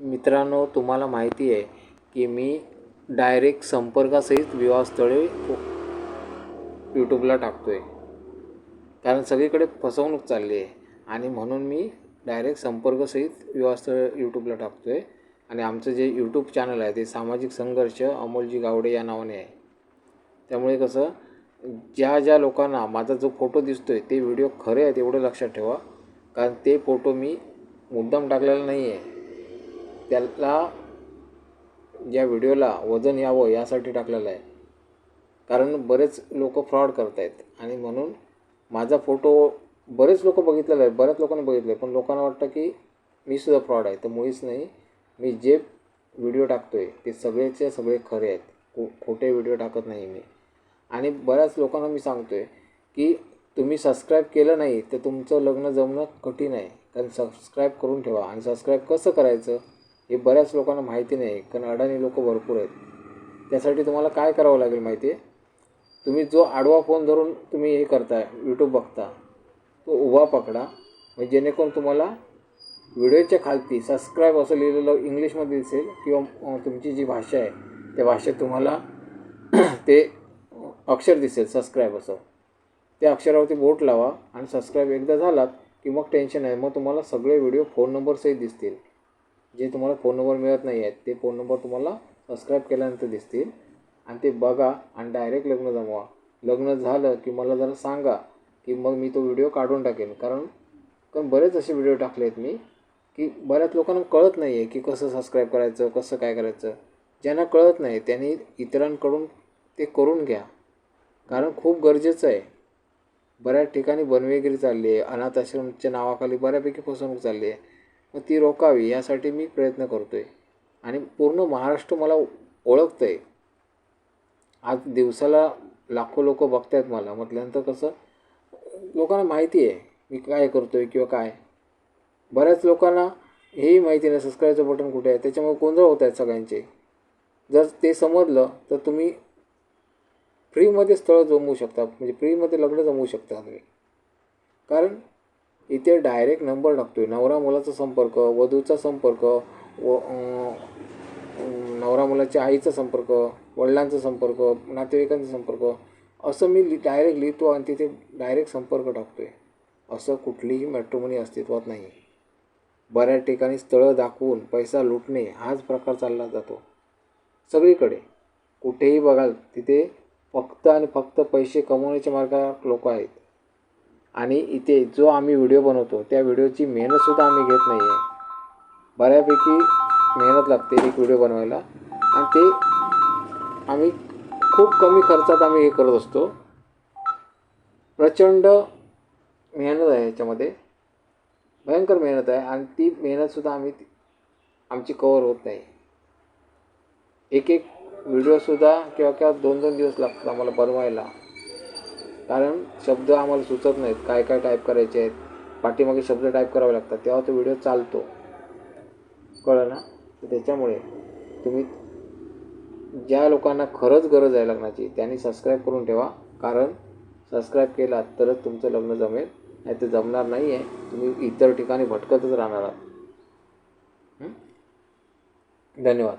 मित्रांनो तुम्हाला माहिती आहे की मी डायरेक्ट संपर्कासहित विवाहस्थळे यूट्यूबला टाकतो आहे कारण सगळीकडे फसवणूक चालली आहे. आणि म्हणून मी डायरेक्ट संपर्कसहित विवाहस्थळ यूट्यूबला टाकतो आहे आणि आमचं जे यूट्यूब चॅनल आहे ते सामाजिक संघर्ष अमोलजी गावडे या नावाने आहे. त्यामुळे कसं ज्या ज्या लोकांना माझा जो फोटो दिसतो आहे ते व्हिडिओ खरे आहेत एवढं लक्षात ठेवा. कारण ते फोटो मी मुद्दाम टाकलेला नाही आहे त्याला या व्हिडिओला वजन यावं यासाठी टाकलेलं आहे. कारण बरेच लोक फ्रॉड करत आहेत आणि म्हणून माझा फोटो बरेच लोक बघितलेला आहे. बऱ्याच लोकांनी बघितलं आहे पण लोकांना वाटतं की मी सुद्धा फ्रॉड आहे. तर मुळीच नाही. मी जे व्हिडिओ टाकतो आहे ते सगळेचे सगळे खरे आहेत. खो खोटे व्हिडिओ टाकत नाही मी. आणि बऱ्याच लोकांना मी सांगतो आहे की तुम्ही सबस्क्राईब केलं नाही तर तुमचं लग्न जमणं कठीण आहे. कारण सबस्क्राईब करून ठेवा. आणि सबस्क्राईब कसं करायचं? हे बऱ्याच लोकांना माहिती नाही कारण अडाणी लोक भरपूर आहेत. त्यासाठी तुम्हाला काय करावं लागेल माहिती आहे? तुम्ही जो आडवा फोन धरून तुम्ही हे करताय यूट्यूब बघता तो उभा पकडा. म्हणजे जेणेकरून तुम्हाला व्हिडिओच्या खालती सबस्क्राईब असं लिहिलेलं इंग्लिशमध्ये दिसेल किंवा तुमची जी भाषा आहे त्या भाषेत तुम्हाला ते अक्षर दिसेल सबस्क्राईब असं. त्या अक्षरावरती बोट लावा आणि सबस्क्राईब एकदा झालात की मग टेन्शन आहे मग तुम्हाला सगळे व्हिडिओ फोन नंबरसहित दिसतील. जे तुम्हाला फोन नंबर मिळत नाही आहेत ते फोन नंबर तुम्हाला सबस्क्राईब केल्यानंतर दिसतील. आणि ते बघा आणि डायरेक्ट लग्न जमवा. लग्न झालं की मला जरा सांगा की मग मी तो व्हिडिओ काढून टाकेन. कारण कारण बरेच असे व्हिडिओ टाकले आहेत मी की बऱ्याच लोकांना कळत नाही आहे की कसं सबस्क्राईब करायचं कसं काय करायचं. ज्यांना कळत नाही त्यांनी इतरांकडून ते करून घ्या. कारण खूप गरजेचं आहे. बऱ्याच ठिकाणी बनवेगिरी चालली आहे अनाथ आश्रमच्या नावाखाली बऱ्यापैकी फसवणूक चालली आहे. मग ती रोखावी यासाठी मी प्रयत्न करतो आहे आणि पूर्ण महाराष्ट्र मला ओळखतं आहे आज दिवसाला लाखो लोक बघत आहेत मला. म्हटल्यानंतर कसं लोकांना माहिती आहे मी काय करतो आहे किंवा काय. बऱ्याच लोकांना हेही माहिती नाही सबस्क्राईबचं बटन कुठे आहे? त्याच्यामुळे गोंधळ होत आहेत सगळ्यांचे. जर ते समजलं तर तुम्ही फ्रीमध्ये स्थळं जमवू शकता. म्हणजे फ्रीमध्ये लग्न जमवू शकता तुम्ही. कारण इथे डायरेक्ट नंबर टाकतो आहे नवरा मुलाचा संपर्क वधूचा संपर्क व नवरा मुलाच्या आईचा संपर्क वडिलांचा संपर्क नातेवाईकांचा संपर्क असं मी लि डायरेक्ट लिहितो आणि तिथे डायरेक्ट संपर्क टाकतो आहे असं कुठलीही मॅट्रोमनी अस्तित्वात नाही. बऱ्याच ठिकाणी स्थळं दाखवून पैसा लुटणे हाच प्रकार चालला जातो. सगळीकडे. कुठेही बघाल तिथे फक्त आणि फक्त पैसे कमवण्याच्या मार्गात लोक आहेत. आणि इथे जो आम्ही व्हिडिओ बनवतो त्या व्हिडिओची मेहनतसुद्धा आम्ही घेत नाही आहे बऱ्यापैकी मेहनत लागते एक व्हिडिओ बनवायला. आणि ते आम्ही खूप कमी खर्चात आम्ही हे करत असतो. प्रचंड मेहनत आहे याच्यामध्ये. भयंकर मेहनत आहे आणि ती मेहनतसुद्धा आम्ही आमची कवर होत नाही. एक एक व्हिडिओसुद्धा किंवा किंवा दोन दोन दिवस लागतात आम्हाला बनवायला. कारण शब्द आम्हाला सुचत नाहीत. काय काय टाईप करायचे आहेत? पाठीमागे शब्द टाईप करावे लागतात. तेव्हा तो व्हिडिओ चालतो. कळलं ना? त्याच्यामुळे तुम्ही ज्या लोकांना खरंच गरज आहे लग्नाची त्यांनी सबस्क्राईब करून ठेवा. कारण सबस्क्राईब केलात तरच तुमचं लग्न जमेल. नाही तर जमणार नाही आहे तुम्ही इतर ठिकाणी भटकतच राहणार आहात. धन्यवाद.